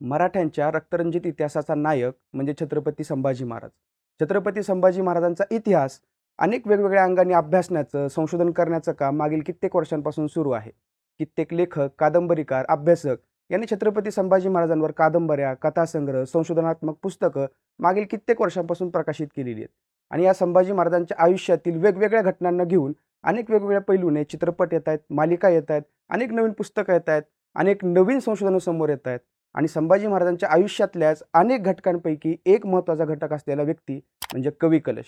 मराठ्यांच्या रक्तरंजित इतिहासाचा नायक म्हणजे छत्रपती संभाजी महाराज. छत्रपती संभाजी महाराजांचा इतिहास अनेक वेगवेगळ्या अंगाने अभ्यासण्याचं संशोधन करण्याचं काम मागील कित्येक वर्षांपासून सुरू आहे. कित्येक लेखक कादंबरीकार अभ्यासक यांनी छत्रपती संभाजी महाराजांवर कादंबऱ्या कथासंग्रह संशोधनात्मक पुस्तकं मागील कित्येक वर्षांपासून प्रकाशित केलेली आहेत. आणि या संभाजी महाराजांच्या आयुष्यातील वेगवेगळ्या घटनांना घेऊन अनेक वेगवेगळ्या पैलूने चित्रपट येत आहेत मालिका येत आहेत अनेक नवीन पुस्तकं येत आहेत अनेक नवीन संशोधनं समोर येत आहेत. आणि संभाजी महाराजांच्या आयुष्यातल्याच अनेक घटकांपैकी एक महत्त्वाचा घटक असलेला व्यक्ती म्हणजे कवी कलश.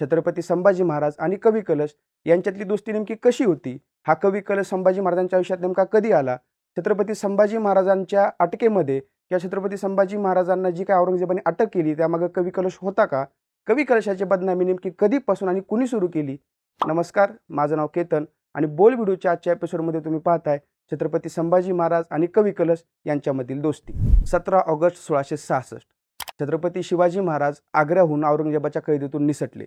छत्रपती संभाजी महाराज आणि कवी कलश यांच्यातली दोस्ती नेमकी कशी होती? हा कवी कलश संभाजी महाराजांच्या आयुष्यात नेमका कधी आला? छत्रपती संभाजी महाराजांच्या अटकेमध्ये किंवा छत्रपती संभाजी महाराजांना जी काय औरंगजेबाने अटक केली त्यामागे कवी कलश होता का? कवी कलशाची बदनामी नेमकी कधीपासून आणि कुणी सुरू केली? नमस्कार माझं नाव केतन आणि बोल व्हिडिओच्या आजच्या एपिसोडमध्ये तुम्ही पाहताय छत्रपती संभाजी महाराज आणि कवी कलश यांच्यामधील दोस्ती. सतरा ऑगस्ट सोळाशे सहासष्ट. छत्रपती शिवाजी महाराज आग्र्याहून औरंगजेबाच्या कैदेतून निसटले.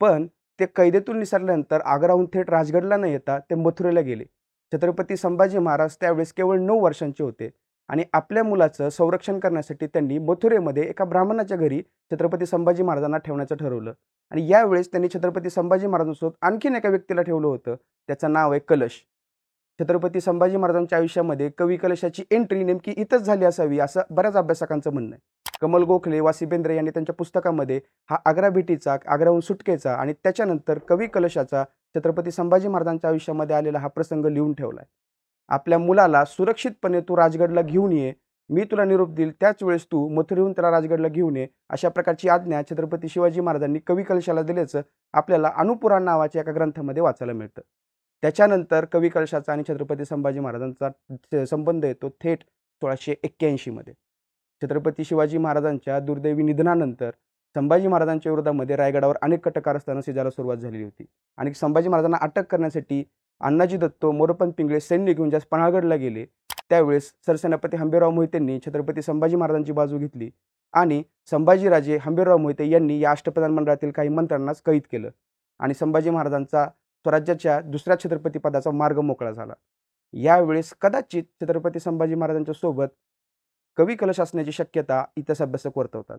पण ते कैदेतून निसटल्यानंतर आग्राहून थेट राजगडला न येता ते मथुरेला गेले. छत्रपती संभाजी महाराज त्यावेळेस केवळ नऊ वर्षांचे होते आणि आपल्या मुलाचं संरक्षण करण्यासाठी त्यांनी मथुरेमध्ये एका ब्राह्मणाच्या घरी छत्रपती संभाजी महाराजांना ठेवण्याचं ठरवलं. आणि यावेळेस त्यांनी छत्रपती संभाजी महाराजांसोबत आणखीन एका व्यक्तीला ठेवलं होतं. त्याचं नाव आहे कलश. छत्रपती संभाजी महाराजांच्या आयुष्यामध्ये कवी कलशाची एंट्री नेमकी इथंच झाली असावी असं बऱ्याच अभ्यासकांचं म्हणणं आहे. कमल गोखले वासी बेंद्रे यांनी त्यांच्या पुस्तकामध्ये हा आग्रा भेटीचा आग्राहून सुटकेचा आणि त्याच्यानंतर कवी कलशाचा छत्रपती संभाजी महाराजांच्या आयुष्यामध्ये आलेला हा प्रसंग लिहून ठेवला आहे आपल्या मुलाला सुरक्षितपणे तू राजगडला घेऊन ये मी तुला निरोप देईल त्याच वेळेस तू मथुरेहून त्याला राजगडला घेऊन ये अशा प्रकारची आज्ञा छत्रपती शिवाजी महाराजांनी कवी कलशाला दिल्याचं आपल्याला अनुपुराण नावाच्या एका ग्रंथामध्ये वाचायला मिळतं. त्याच्यानंतर कवी कलशाचा आणि छत्रपती संभाजी महाराजांचा संबंध येतो थेट सोळाशे एक्क्याऐंशीमध्ये छत्रपती शिवाजी महाराजांच्या दुर्दैवी निधनानंतर संभाजी महाराजांच्या विरोधामध्ये रायगडावर अनेक कटकार असताना सिजायला सुरुवात झालेली होती. आणि संभाजी महाराजांना अटक करण्यासाठी अण्णाजी दत्तो मोरपंत पिंगळे सैन्य घेऊन ज्यास पन्हाळगडला गेले त्यावेळेस सरसेनापती हंबीरराव मोहितेंनी छत्रपती संभाजी महाराजांची बाजू घेतली आणि संभाजीराजे हंबीरराव मोहिते यांनी या अष्टप्रधान मंडळातील काही मंत्र्यांनाच कैद केलं. आणि संभाजी महाराजांचा स्वराज्याच्या दुसऱ्या छत्रपती पदाचा मार्ग मोकळा झाला. यावेळेस कदाचित छत्रपती संभाजी महाराजांच्या सोबत कवी कलश असण्याची शक्यता इतिहास अभ्यासक वर्तवतात.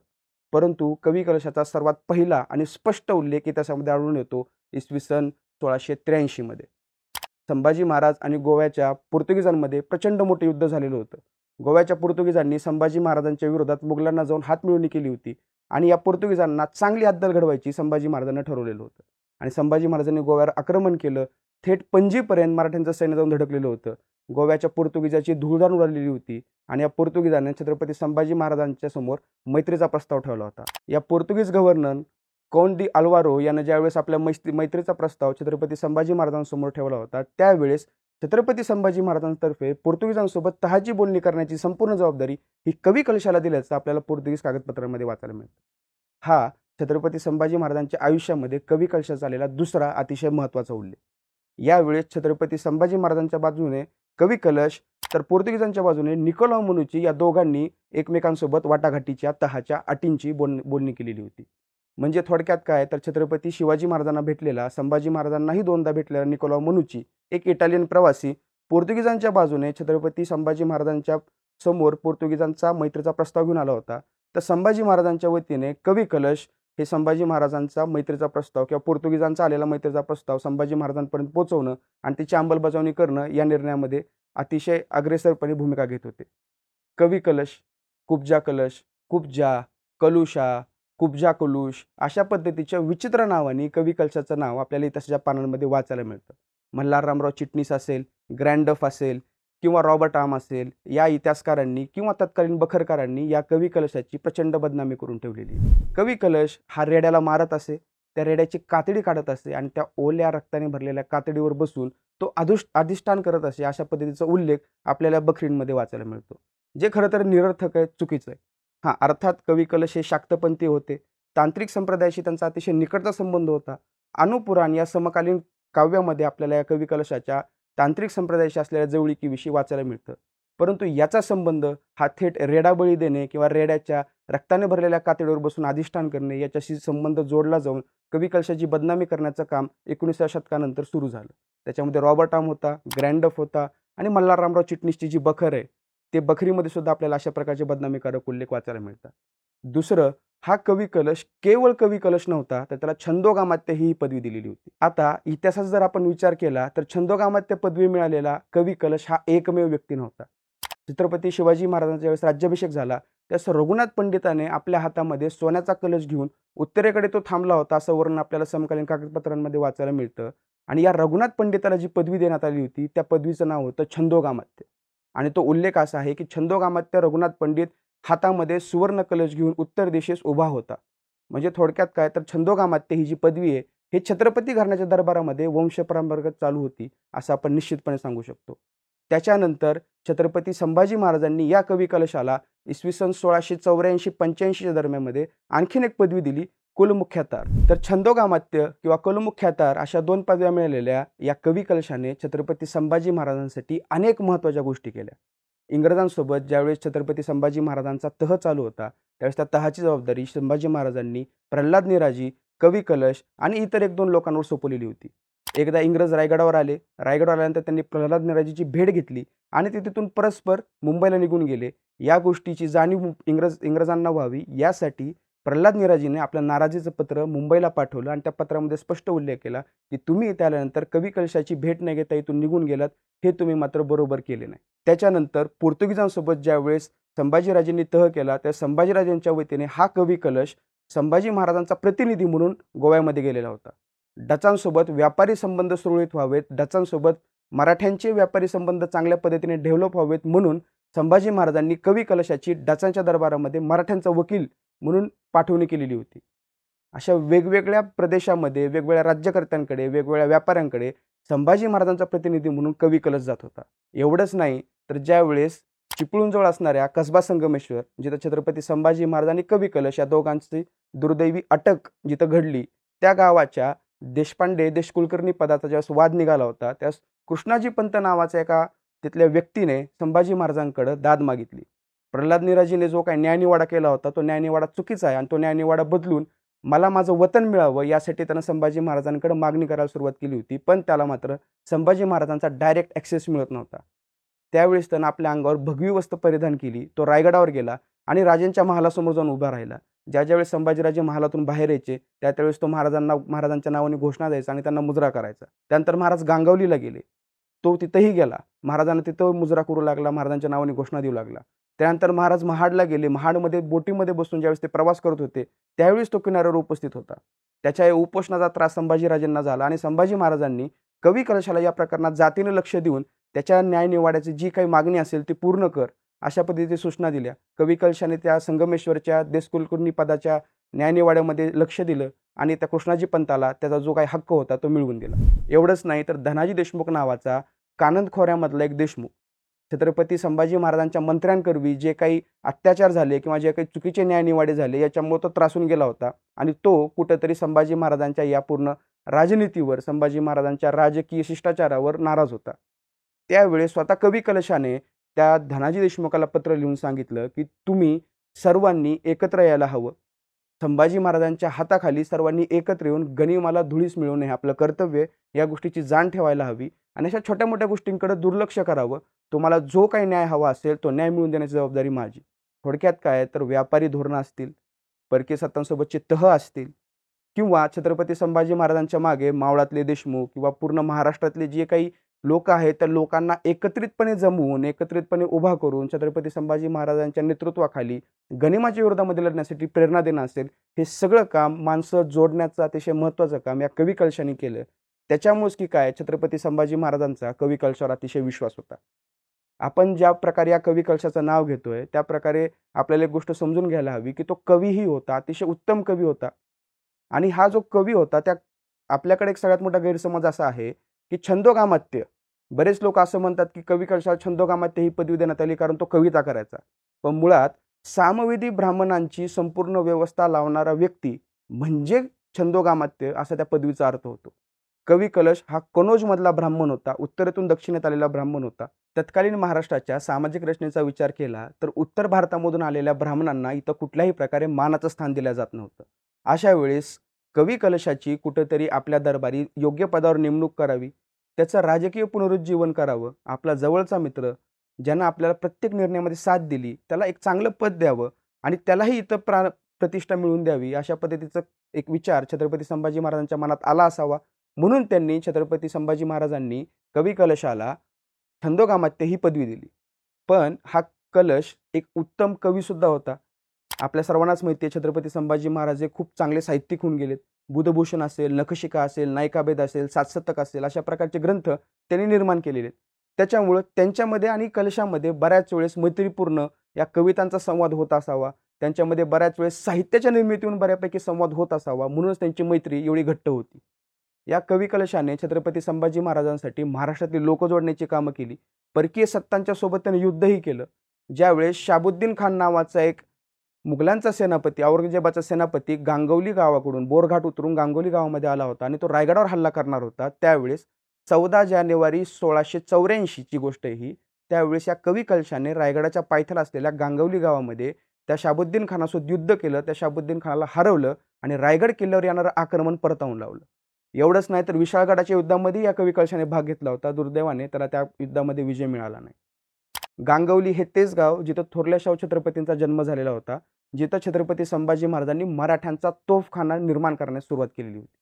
परंतु कवी कलशाचा सर्वात पहिला आणि स्पष्ट उल्लेख इतिहासामध्ये आढळून येतो इसवी सन सोळाशे त्र्याऐंशीमध्ये संभाजी महाराज आणि गोव्याच्या पोर्तुगीजांमध्ये प्रचंड मोठे युद्ध झालेलं होतं. गोव्याच्या पोर्तुगीजांनी संभाजी महाराजांच्या विरोधात मुघलांना जाऊन हातमिळवणी केली होती आणि या पोर्तुगीजांना चांगली हद्दल घडवायची संभाजी महाराजांना ठरवलेलं होतं. आणि संभाजी महाराजांनी गोव्यावर आक्रमण केलं. थेट पणजीपर्यंत मराठ्यांचं सैन्य जाऊन धडकलेलं होतं. गोव्याच्या पोर्तुगीजाची धुळधाण उडालेली होती आणि या पोर्तुगीजांनी छत्रपती संभाजी महाराजांच्या समोर मैत्रीचा प्रस्ताव ठेवला होता. या पोर्तुगीज गव्हर्नर कौन डी अल्वारो यानं ज्यावेळेस आपल्या मैत्री मैत्रीचा प्रस्ताव छत्रपती संभाजी महाराजांसमोर ठेवला होता त्यावेळेस छत्रपती संभाजी महाराजांतर्फे पोर्तुगीजांसोबत तहाची बोलणी करण्याची संपूर्ण जबाबदारी ही कवी कलशाला दिल्याचं आपल्याला पोर्तुगीज कागदपत्रांमध्ये वाचायला मिळतं. हा छत्रपती संभाजी महाराजांच्या आयुष्यामध्ये कवी कलशाचा आलेला दुसरा अतिशय महत्त्वाचा उल्लेख. यावेळेस छत्रपती संभाजी महाराजांच्या बाजूने कवी कलश तर पोर्तुगीजांच्या बाजूने निकोला मनुची या दोघांनी एकमेकांसोबत वाटाघाटीच्या तहाच्या अटींची बोल बोलणी केलेली होती. म्हणजे थोडक्यात काय तर छत्रपती शिवाजी महाराजांना भेटलेला संभाजी महाराजांनाही दोनदा भेटलेला निकोला मनुची एक इटालियन प्रवासी पोर्तुगीजांच्या बाजूने छत्रपती संभाजी महाराजांच्या समोर पोर्तुगीजांचा मैत्रीचा प्रस्ताव घेऊन आला होता. तर संभाजी महाराजांच्या वतीने कवी कलश हे संभाजी महाराजांचा मैत्रीचा प्रस्ताव किंवा पोर्तुगीजांचा आलेला मैत्रीचा प्रस्ताव संभाजी महाराजांपर्यंत पोहोचवणं आणि त्याची अंमलबजावणी करणं या निर्णयामध्ये अतिशय अग्रेसरपणे भूमिका घेत होते. कवी कलश कुब्जा कलश कुब्जा कलुषा कुब्जा कलुष अशा पद्धतीच्या विचित्र नावाने कवी कलशाचं नाव आपल्याला इतिहासाच्या पानांमध्ये वाचायला मिळतं. मल्हाररामराव चिटणीस असेल ग्रँडफ असेल किंवा रॉबर्ट आम असेल या इतिहासकारांनी किंवा तत्कालीन बखरकारांनी या कवी कलशाची प्रचंड बदनामी करून ठेवलेली. कवी कलश हा रेड्याला मारत असे त्या रेड्याची कातडी काढत असे आणि त्या ओल्या रक्ताने भरलेल्या कातडीवर बसून तो अधुष्ट अधिष्ठान करत असे अशा पद्धतीचा उल्लेख आपल्याला बखरींमध्ये वाचायला मिळतो. जे खरं तर निरर्थक आहे चुकीचं आहे. हां अर्थात कवी कलश हे शाक्तपंथी होते. तांत्रिक संप्रदायाशी त्यांचा अतिशय निकटचा संबंध होता. अनुपुराण या समकालीन काव्यामध्ये आपल्याला या कवी कलशाच्या तांत्रिक संप्रदायाशी असलेल्या जवळिकीविषयी वाचायला मिळतं. परंतु याचा संबंध हा थेट रेडाबळी देणे किंवा रेड्याच्या रक्ताने भरलेल्या कातडीवर बसून अधिष्ठान करणे याच्याशी संबंध जोडला जाऊन कवी कलशाची बदनामी करण्याचं काम एकोणीसव्या शतकानंतर सुरू झालं. त्याच्यामध्ये रॉबर्ट आम होता ग्रँडफ होता आणि मल्हाररामराव चिटणीसची जी बखर आहे ते बखरीमध्ये सुद्धा आपल्याला अशा प्रकारचे बदनामीकारक उल्लेख वाचायला मिळतात. दुसरं हा कवी कलश केवळ कवी कलश नव्हता तर त्याला छंदोगामात्य ही पदवी दिलेली होती. आता इतिहासाचा जर आपण विचार केला तर छंदोगामात्य पदवी मिळालेला कवी कलश हा एकमेव व्यक्ती नव्हता. छत्रपती शिवाजी महाराजांचा ज्यावेळेस राज्याभिषेक झाला त्यास रघुनाथ पंडिताने आपल्या हातामध्ये सोन्याचा कलश घेऊन उत्तरेकडे तो थांबला होता असं वर्णन आपल्याला समकालीन कागदपत्रांमध्ये वाचायला मिळतं. आणि या रघुनाथ पंडिताला जी पदवी देण्यात आली होती त्या पदवीचं नाव होतं छंदोगामात्य. आणि तो उल्लेख असा आहे की छंदोगामात्य रघुनाथ पंडित हातामध्ये सुवर्ण कलश घेऊन उत्तर दिशेस उभा होता. म्हणजे थोडक्यात काय तर छंदोगामात्य ही जी पदवी आहे हे छत्रपती घराण्याच्या दरबारामध्ये वंशपरंपरागत चालू होती असं आपण निश्चितपणे सांगू शकतो. त्याच्यानंतर छत्रपती संभाजी महाराजांनी या कवी कलशाला इसवी सन सोळाशे चौऱ्याऐंशी पंच्याऐंशीच्या दरम्यानमध्ये आणखीन एक पदवी दिली कुलमुख्यातार. तर छंदोगामात्य किंवा कुलमुख्यातार अशा दोन पदव्या मिळालेल्या या कवी कलशाने छत्रपती संभाजी महाराजांसाठी अनेक महत्त्वाच्या गोष्टी केल्या. इंग्रजांसोबत ज्यावेळेस छत्रपती संभाजी महाराजांचा तह चालू होता त्यावेळेस त्या तहाची जबाबदारी संभाजी महाराजांनी प्रल्हाद निराजी कवी कलश आणि इतर एक दोन लोकांवर सोपवलेली होती. एकदा इंग्रज रायगडावर आले. रायगडावर आल्यानंतर त्यांनी प्रल्हाद निराजीची भेट घेतली आणि ते तिथून परस्पर मुंबईला निघून गेले. या गोष्टीची जाणीव इंग्रज इंग्रजांना व्हावी यासाठी प्रल्हाद निराजीने आपलं नाराजीचं पत्र मुंबईला पाठवलं आणि त्या पत्रामध्ये स्पष्ट उल्लेख केला की तुम्ही इथे आल्यानंतर कवी कलशाची भेट न घेता इथून निघून गेलात हे तुम्ही मात्र बरोबर केले नाही. त्याच्यानंतर पोर्तुगीजांसोबत ज्यावेळेस संभाजीराजेंनी तह केला त्या संभाजीराजांच्या वतीने हा कवी कलश संभाजी महाराजांचा प्रतिनिधी म्हणून गोव्यामध्ये गेलेला होता. डचांसोबत व्यापारी संबंध सुरळीत व्हावेत डचांसोबत मराठ्यांचे व्यापारी संबंध चांगल्या पद्धतीने डेव्हलप व्हावेत म्हणून संभाजी महाराजांनी कवी कलशाची डचांच्या दरबारामध्ये मराठ्यांचा वकील म्हणून पाठवणी केलेली होती. अशा वेगवेगळ्या प्रदेशामध्ये वेगवेगळ्या राज्यकर्त्यांकडे वेगवेगळ्या व्यापाऱ्यांकडे संभाजी महाराजांचा प्रतिनिधी म्हणून कवी कलश जात होता. एवढंच नाही तर ज्यावेळेस चिपळूणजवळ असणाऱ्या कसबा संगमेश्वर जिथं छत्रपती संभाजी महाराज आणि कवी कलश या दोघांची दुर्दैवी अटक जिथं घडली त्या गावाच्या देशपांडे देशकुलकर्णी पदाचा ज्यावेळेस वाद निघाला होता त्यावेळेस कृष्णाजी पंत नावाच्या एका तिथल्या व्यक्तीने संभाजी महाराजांकडं दाद मागितली. प्रल्हाद निराजीने जो काही न्यायनिवाडा केला होता तो न्यायनिवाडा चुकीचा आहे आणि तो न्यायनिवाडा बदलून मला माझं वतन मिळावं यासाठी त्यानं संभाजी महाराजांकडे मागणी करायला सुरुवात केली होती पण त्याला मात्र संभाजी महाराजांचा डायरेक्ट ॲक्सेस मिळत नव्हता. त्यावेळेस त्यानं आपल्या अंगावर भगवी वस्त्र परिधान केली तो रायगडावर गेला आणि राजांच्या महालासमोर जाऊन उभा राहिला. ज्या ज्यावेळेस संभाजीराजे महालातून बाहेर यायचे त्या त्यावेळेस तो महाराजांना महाराजांच्या नावाने घोषणा द्यायचा आणि त्यांना मुजरा करायचा. त्यानंतर महाराज गांगवलीला गेले. तो तिथंही गेला. महाराजांना तिथं मुजरा करू लागला महाराजांच्या नावाने घोषणा देऊ लागला. त्यानंतर महाराज महाडला गेले. महाडमध्ये बोटीमध्ये बसून ज्यावेळेस ते प्रवास करत होते त्यावेळेस तो किनाऱ्यावर उपस्थित होता. त्याच्या या उपोषणाचा त्रास संभाजीराजांना झाला आणि संभाजी महाराजांनी कवी कलशाला या प्रकरणात जातीनं लक्ष देऊन त्याच्या न्यायनिवाड्याची जी काही मागणी असेल ती पूर्ण कर अशा पद्धतीची सूचना दिल्या. कवी कलशाने त्या संगमेश्वरच्या देशकुलकुर्णी पदाच्या न्यायनिवाड्यामध्ये लक्ष दिलं आणि त्या कृष्णाजी पंताला त्याचा जो काही हक्क होता तो मिळवून दिला. एवढंच नाही तर धनाजी देशमुख नावाचा कानंद खोऱ्यामधला एक देशमुख छत्रपती संभाजी महाराजांच्या मंत्र्यांकरवी जे काही अत्याचार झाले किंवा जे काही चुकीचे न्यायनिवाडे झाले याच्यामुळे तो त्रासून गेला होता. आणि तो कुठंतरी संभाजी महाराजांच्या या पूर्ण राजनीतीवर संभाजी महाराजांच्या राजकीय शिष्टाचारावर नाराज होता. त्यावेळेस स्वतः कवी कलशाने त्या धनाजी देशमुखाला पत्र लिहून सांगितलं की तुम्ही सर्वांनी एकत्र यायला हवं. संभाजी महाराजांच्या हाताखाली सर्वांनी एकत्र येऊन गनिमाला धुळीस मिळवणे हे आपलं कर्तव्य या गोष्टीची जाण ठेवायला हवी. आणि अशा छोट्या मोठ्या गोष्टींकडे दुर्लक्ष करावं. तुम्हाला जो काही न्याय हवा असेल तो न्याय मिळवून देण्याची जबाबदारी माझी. थोडक्यात काय तर व्यापारी धोरणं असतील परकीय सत्तांसोबतचे तह असतील किंवा छत्रपती संभाजी महाराजांच्या मागे मावळातले देशमुख किंवा पूर्ण महाराष्ट्रातले जे काही लोक आहेत त्या लोकांना एकत्रितपणे जमवून एकत्रितपणे उभा करून छत्रपती संभाजी महाराजांच्या नेतृत्वाखाली गनिमाच्या विरोधामध्ये लढण्यासाठी प्रेरणा देणं असेल हे सगळं काम माणसं जोडण्याचं अतिशय महत्त्वाचं काम या कवी कलशाने केलं. त्याच्यामुळेच की काय छत्रपती संभाजी महाराजांचा कवी कलशावर अतिशय विश्वास होता. आपण ज्या प्रकारे या कवी कलशाचं नाव घेतोय त्या प्रकारे आपल्याला एक गोष्ट समजून घ्यायला हवी की तो कवीही होता अतिशय उत्तम कवी होता. आणि हा जो कवी होता त्या आपल्याकडे एक सगळ्यात मोठा गैरसमज असा आहे की छंदोगामात्य. बरेच लोक असं म्हणतात की कवी कलशाला छंदोगामात्य ही पदवी देण्यात आली कारण तो कविता करायचा. पण मुळात सामवेदी ब्राह्मणांची संपूर्ण व्यवस्था लावणारा व्यक्ती म्हणजे छंदोगामात्य असा त्या पदवीचा अर्थ होतो. कवी कलश हा कनोजमधला ब्राह्मण होता उत्तरेतून दक्षिणेत आलेला ब्राह्मण होता. तत्कालीन महाराष्ट्राच्या सामाजिक रचनेचा विचार केला तर उत्तर भारतामधून आलेल्या ब्राह्मणांना इथं कुठल्याही प्रकारे मानाचं स्थान दिलं जात नव्हतं. अशा वेळेस कवी कलशाची कुठंतरी आपल्या दरबारी योग्य पदावर नेमणूक करावी त्याचं राजकीय पुनरुज्जीवन करावं आपला जवळचा मित्र ज्यांना आपल्याला प्रत्येक निर्णयामध्ये साथ दिली त्याला एक चांगलं पद द्यावं आणि त्यालाही इथं प्रा प्रतिष्ठा मिळवून द्यावी अशा पद्धतीचं एक विचार छत्रपती संभाजी महाराजांच्या मनात आला असावा म्हणून त्यांनी छत्रपती संभाजी महाराजांनी कवी कलशाला छंदोगामात्य ही पदवी दिली. पण हा कलश एक उत्तम कवीसुद्धा होता. आपल्या सर्वांनाच माहिती आहे छत्रपती संभाजी महाराज हे खूप चांगले साहित्यिक होऊन गेलेत. बुधभूषण असेल नखशिका असेल नायिकाभेद असेल सातसतक असेल अशा प्रकारचे ग्रंथ त्यांनी निर्माण केलेले आहेत. त्याच्यामुळं त्यांच्यामध्ये आणि कलशामध्ये बऱ्याच वेळेस मैत्रीपूर्ण या कवितांचा संवाद होत असावा. त्यांच्यामध्ये बऱ्याच वेळेस साहित्याच्या निर्मितीहून बऱ्यापैकी संवाद होत असावा. म्हणूनच त्यांची मैत्री एवढी घट्ट होती. या कवी कलशाने छत्रपती संभाजी महाराजांसाठी महाराष्ट्रातील लोक जोडण्याची कामं केली. परकीय सत्तांच्या सोबत त्याने युद्धही केलं. ज्यावेळेस शाबुद्दीन खान नावाचा एक मुघलांचा सेनापती औरंगजेबाचा सेनापती गांगवली गावाकडून बोरघाट उतरून गांगवली गावामध्ये आला होता आणि तो रायगडावर हल्ला करणार होता त्यावेळेस चौदा जानेवारी सोळाशे चौऱ्याऐंशीची गोष्ट ही त्यावेळेस या कवी कलशाने रायगडाच्या पायथ्याला असलेल्या गांगवली गावामध्ये त्या शाबुद्दीन खानासोबत युद्ध केलं. त्या शाबुद्दीन खानाला हरवलं आणि रायगड किल्ल्यावर येणारं आक्रमण परतावून लावलं. एवढंच नाही तर विशाळगडाच्या युद्धामध्ये या कवी कळशाने भाग घेतला होता दुर्दैवाने. त्याला त्या युद्धामध्ये विजय मिळाला नाही. गांगवली हे तेच गाव जिथं थोरल्या शाहू छत्रपतींचा जन्म झालेला होता जिथं छत्रपती संभाजी महाराजांनी मराठ्यांचा तोफखाना निर्माण करण्यास सुरुवात केलेली होती.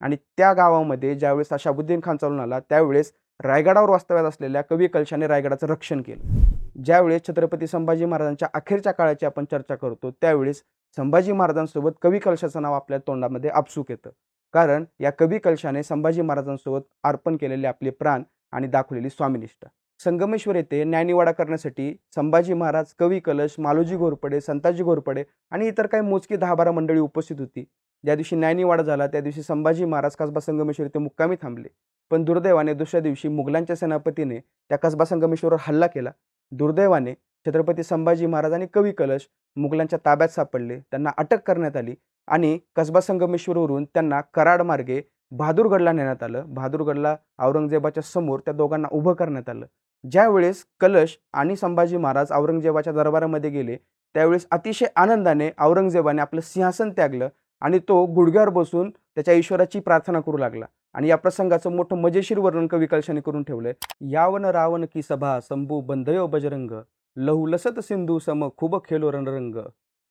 आणि त्या गावामध्ये ज्यावेळेस अशाबुद्दीन खान चालून आला त्यावेळेस रायगडावर वास्तव्यात असलेल्या कवी कलशाने रायगडाचं रक्षण केलं. ज्यावेळेस छत्रपती संभाजी महाराजांच्या अखेरच्या काळाची आपण चर्चा करतो त्यावेळेस संभाजी महाराजांसोबत कवी कलशाचं नाव आपल्या तोंडामध्ये आपसूक येतं. कारण या कवी कलशाने संभाजी महाराजांसोबत अर्पण केलेले आपले प्राण आणि दाखवलेली स्वामिनिष्ठ. संगमेश्वर येथे न्यायनिवाडा करण्यासाठी संभाजी महाराज कवी कलश मालोजी घोरपडे संताजी घोरपडे आणि इतर काही मोजकी दहा बारा मंडळी उपस्थित होती. ज्या दिवशी न्यायनिवाडा झाला त्या दिवशी संभाजी महाराज कसबा संगमेश्वर येथे मुक्कामी थांबले. पण दुर्दैवाने दुसऱ्या दिवशी मुघलांच्या सेनापतीने त्या कसबा संगमेश्वरवर हल्ला केला. दुर्दैवाने छत्रपती संभाजी महाराज आणि कवी कलश मुघलांच्या ताब्यात सापडले. त्यांना अटक करण्यात आली आणि कसबा संगमेश्वरवरून त्यांना कराड मार्गे बहादूरगडला नेण्यात आलं. बहादूरगडला औरंगजेबाच्या समोर त्या दोघांना उभं करण्यात आलं. ज्यावेळेस कलश आणि संभाजी महाराज औरंगजेबाच्या दरबारामध्ये गेले त्यावेळेस अतिशय आनंदाने औरंगजेबाने आपलं सिंहासन त्यागलं आणि तो गुडघ्यावर बसून त्याच्या ईश्वराची प्रार्थना करू लागला आणि या प्रसंगाचं मोठं मजेशीर वर्णन कवी कलशाने करून ठेवलंय. यावन रावण की सभा संभू बंधयो बजरंग. लहूलसत सिंधू सम खूब खेलो रणरंग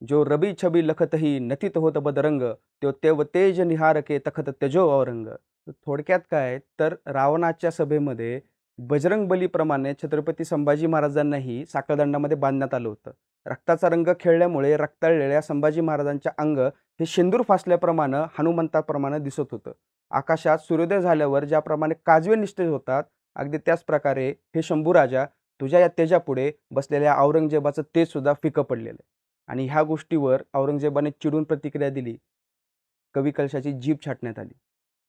जो रबी छबी लखतही नथित होत बदरंग त्यो तेव तेज निहारके तखत त्यजो औरंग। थोडक्यात काय तर रावणाच्या सभेमध्ये बजरंग बलीप्रमाणे छत्रपती संभाजी महाराजांनाही साखळदंडामध्ये बांधण्यात आलं होतं. रक्ताचा रंग खेळल्यामुळे रक्ताळलेल्या संभाजी महाराजांच्या अंग हे शेंदूर फासल्याप्रमाणे हनुमंताप्रमाणे दिसत होतं. आकाशात सूर्योदय झाल्यावर ज्याप्रमाणे काजवे निष्ठे होतात अगदी त्याच प्रकारे हे शंभूराजा तुझ्या या तेजापुढे बसलेल्या औरंगजेबाचं तेज सुद्धा फिकं पडलेलं आहे. आणि ह्या गोष्टीवर औरंगजेबाने चिडून प्रतिक्रिया दिली. कवी कलशाची जीभ छाटण्यात आली.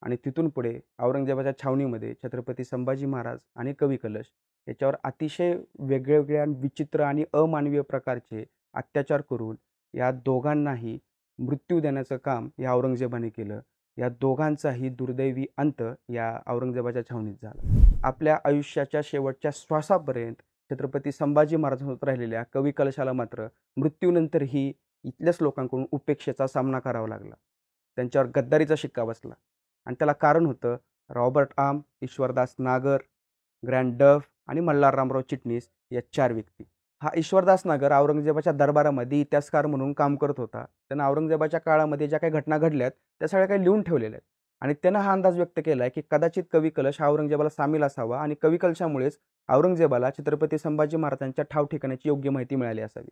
आणि तिथून पुढे औरंगजेबाच्या छावणीमध्ये छत्रपती संभाजी महाराज आणि कवी कलश याच्यावर अतिशय वेगवेगळ्या विचित्र आणि अमानवीय प्रकारचे अत्याचार करून या दोघांनाही मृत्यू देण्याचं काम या औरंगजेबाने केलं. या दोघांचाही दुर्दैवी अंत या औरंगजेबाच्या छावणीत झाला. आपल्या आयुष्याच्या शेवटच्या श्वासापर्यंत छत्रपती संभाजी महाराजांसोबत राहिलेल्या कवी कलशाला मात्र मृत्यूनंतरही इथल्याच लोकांकडून उपेक्षेचा सामना करावा लागला. त्यांच्यावर गद्दारीचा शिक्का बसला. आणि त्याला कारण होतं रॉबर्ट आम ईश्वरदास नागर ग्रँड डफ आणि मल्हाररामराव चिटणीस या चार व्यक्ती. हा ईश्वरदास नागर औरंगजेबाच्या दरबारामध्ये इतिहासकार म्हणून काम करत होता. त्यांना औरंगजेबाच्या काळामध्ये ज्या काही घटना घडल्यात त्या सगळ्या काही लिहून ठेवलेल्या आहेत. आणि त्यानं हा अंदाज व्यक्त केला आहे की कदाचित कवी कलश हा औरंगजेबाला सामील असावा आणि कवी कलशामुळेच औरंगजेबाला छत्रपती संभाजी महाराजांच्या ठाव ठिकाणाची योग्य माहिती मिळाली असावी.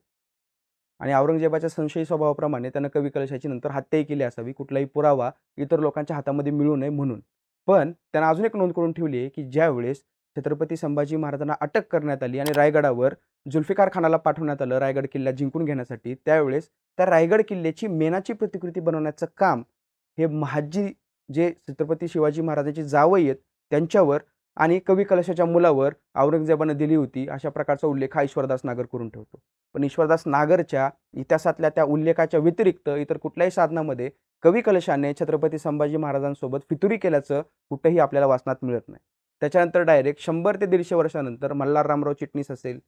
आणि औरंगजेबाच्या संशयी स्वभावाप्रमाणे त्यानं कवी कलशाची नंतर हत्याही केली असावी कुठलाही पुरावा इतर लोकांच्या हातामध्ये मिळू नये म्हणून. पण त्यानं अजून एक नोंद करून ठेवली आहे की ज्यावेळेस छत्रपती संभाजी महाराजांना अटक करण्यात आली आणि रायगडावर जुल्फिकार खानाला पाठवण्यात आलं रायगड किल्ला जिंकून घेण्यासाठी त्यावेळेस त्या रायगड किल्ल्याची मेनाची प्रतिकृती बनवण्याचं काम हे महाजी जे छत्रपती शिवाजी महाराजांची जावई आहेत त्यांच्यावर आणि कवी कलशाच्या मुलावर औरंगजेबानं दिली होती अशा प्रकारचा उल्लेख हा ईश्वरदास नागर करून ठेवतो. पण ईश्वरदास नागरच्या इतिहासातल्या त्या उल्लेखाच्या व्यतिरिक्त इतर कुठल्याही साधनामध्ये कवी कलशाने छत्रपती संभाजी महाराजांसोबत फितुरी केल्याचं कुठंही आपल्याला वाचनात मिळत नाही. त्याच्यानंतर डायरेक्ट शंभर ते दीडशे वर्षानंतर मल्हार रामराव चिटणीस असेल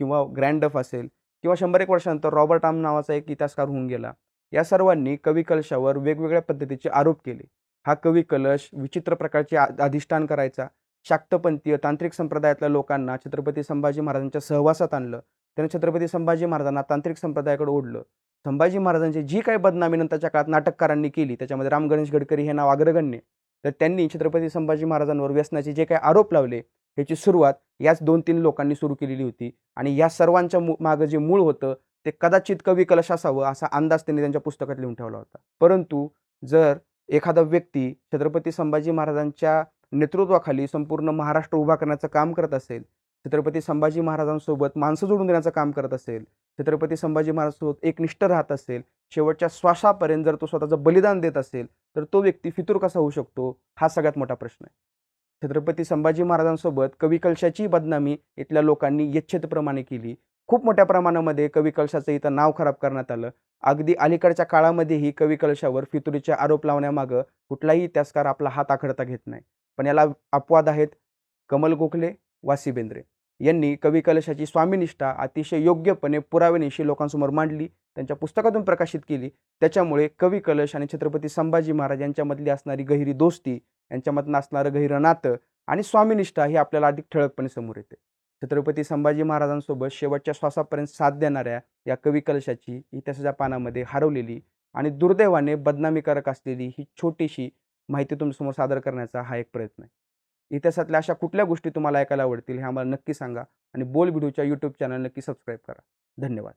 किंवा ग्रँडफ असेल किंवा शंभर एक वर्षानंतर रॉबर्ट आम नावाचा एक इतिहासकार होऊन गेला या सर्वांनी कवी कलशावर वेगवेगळ्या पद्धतीचे आरोप केले. हा कवी कलश विचित्र प्रकारचे आ अधिष्ठान करायचा. शाक्तपंथीय तांत्रिक संप्रदायातल्या लोकांना छत्रपती संभाजी महाराजांच्या सहवासात आणलं. त्याने छत्रपती संभाजी महाराजांना तांत्रिक संप्रदायाकडे ओढलं. संभाजी महाराजांची जी काही बदनामी नंतरच्या काळात नाटककारांनी केली त्याच्यामध्ये राम गणेश गडकरी हे नाव अग्रगण्य. तर त्यांनी छत्रपती संभाजी महाराजांवर व्यसनाचे जे काही आरोप लावले ह्याची सुरुवात याच दोन तीन लोकांनी सुरू केलेली होती. आणि या सर्वांच्या मागं जे मूळ होतं ते कदाचित कवी कलश असावं असा अंदाज त्यांनी त्यांच्या पुस्तकात लिहून ठेवला होता. परंतु जर एखादा व्यक्ती छत्रपती संभाजी महाराजांच्या नेतृत्वाखाली संपूर्ण महाराष्ट्र उभा करण्याचं काम करत असेल छत्रपती संभाजी महाराजांसोबत माणसं जोडून देण्याचं काम करत असेल छत्रपती संभाजी महाराजांसोबत एकनिष्ठ राहत असेल शेवटच्या श्वासापर्यंत जर तो स्वतःचं बलिदान देत असेल तर तो व्यक्ती फितूर कसा होऊ शकतो हा सगळ्यात मोठा प्रश्न आहे. छत्रपती संभाजी महाराजांसोबत कवी कलशाची बदनामी इथल्या लोकांनी यच्छेतप्रमाणे केली. खूप मोठ्या प्रमाणामध्ये कवी कलशाचं इथं नाव खराब करण्यात आलं. अगदी अलीकडच्या काळामध्येही कवी कलशावर फितुरीचे आरोप लावण्यामागं कुठलाही इतिहासकार आपला हात आखडता घेत नाही. पण याला अपवाद आहेत कमल गोखले वासी बेंद्रे. यांनी कवी कलशाची स्वामीनिष्ठा अतिशय योग्यपणे पुराव्यानिशी लोकांसमोर मांडली त्यांच्या पुस्तकातून प्रकाशित केली. त्याच्यामुळे कवी कलश आणि छत्रपती संभाजी महाराज यांच्यामधली असणारी गहिरी दोस्ती यांच्यामधनं असणारं गहिरं नातं आणि स्वामीनिष्ठा ही आपल्याला अधिक ठळकपणे समोर येते. छत्रपती संभाजी महाराजांसोबत शेवटच्या श्वासापर्यंत साथ देणाऱ्या या कवी कलशाची इतिहासाच्या पानामध्ये हरवलेली आणि दुर्दैवाने बदनामीकारक असलेली ही छोटीशी माहिती तुमच्यासमोर सादर करण्याचा हा एक प्रयत्न आहे. इतिहासातल्या अशा कुठल्या गोष्टी तुम्हाला ऐकायला आवडतील हे आम्हाला नक्की सांगा आणि बोल व्हिडिओच्या यूट्यूब चॅनल नक्की सबस्क्राईब करा. धन्यवाद.